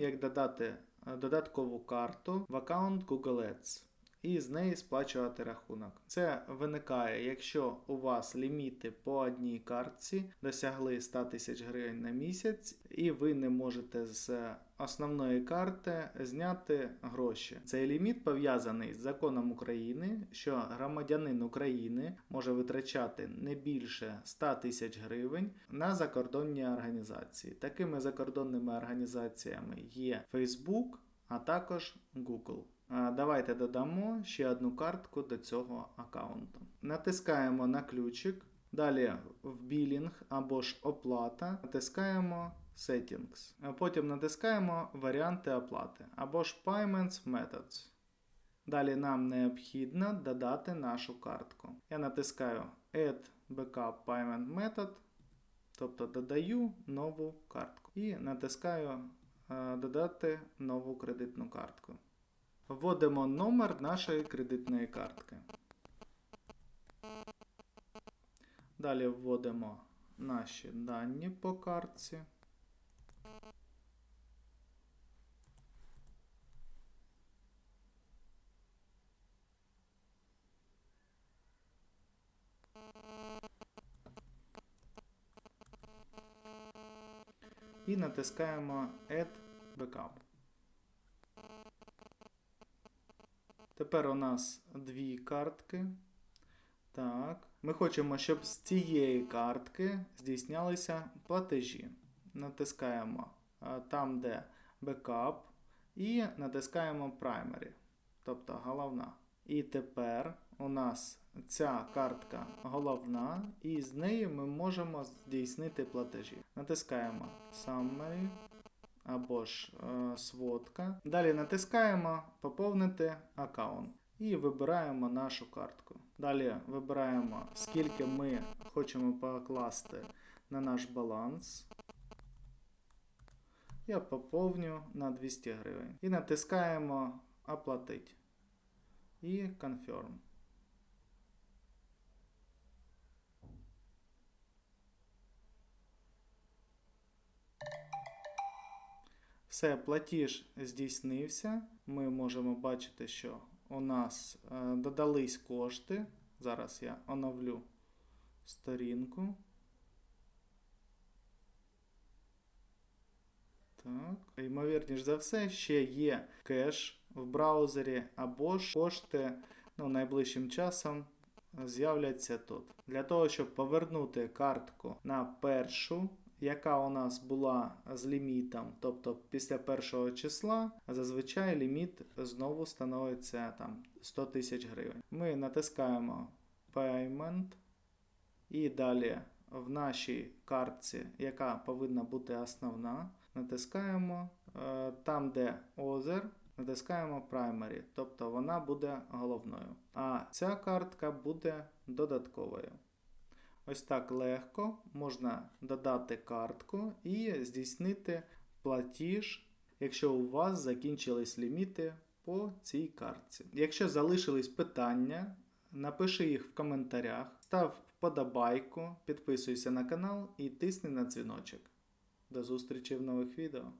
як додати е, додаткову карту в аккаунт Google Ads і з неї сплачувати рахунок. Це виникає, якщо у вас ліміти по одній картці досягли 100 тисяч гривень на місяць, і ви не можете з основної карти зняти гроші. Цей ліміт пов'язаний з законом України, що громадянин України може витрачати не більше 100 тисяч гривень на закордонні організації. Такими закордонними організаціями є Facebook, а також Google. Давайте додамо ще одну картку до цього аккаунту. Натискаємо на ключик. Далі в білінг або ж оплата натискаємо Settings. Потім натискаємо варіанти оплати або ж Payments Methods. Далі нам необхідно додати нашу картку. Я натискаю Add Backup Payment Method, тобто додаю нову картку. І натискаю е, Додати нову кредитну картку. Вводимо номер нашої кредитної картки. Далі вводимо наші дані по картці. І натискаємо Add Backup. Тепер у нас дві картки. Так. Ми хочемо, щоб з цієї картки здійснялися платежі. Натискаємо там, де Backup, і натискаємо Primary, тобто головна. І тепер у нас ця картка головна, і з неї ми можемо здійснити платежі. Натискаємо Summary або ж е, сводка. Далі натискаємо Поповнити аккаунт і вибираємо нашу картку. Далі вибираємо, скільки ми хочемо покласти на наш баланс. Я поповню на 200 гривень. І натискаємо Оплатить. І Confirm. Все, платіж здійснився. Ми можемо бачити, що у нас е, додались кошти. Зараз я оновлю сторінку. Так. Ймовірніше за все, ще є кеш в браузері, або ж кошти ну, найближчим часом з'являться тут. Для того, щоб повернути картку на першу, яка у нас була з лімітом, тобто після першого числа, зазвичай ліміт знову становиться там 100 тисяч гривень. Ми натискаємо Payment і далі в нашій картці, яка повинна бути основна, натискаємо е, там, де Other, натискаємо Primary, тобто вона буде головною. А ця картка буде додатковою. Ось так легко можна додати картку і здійснити платіж, якщо у вас закінчились ліміти по цій картці. Якщо залишились питання, напиши їх в коментарях, став вподобайку, підписуйся на канал і тисни на дзвіночок. До зустрічі в нових відео.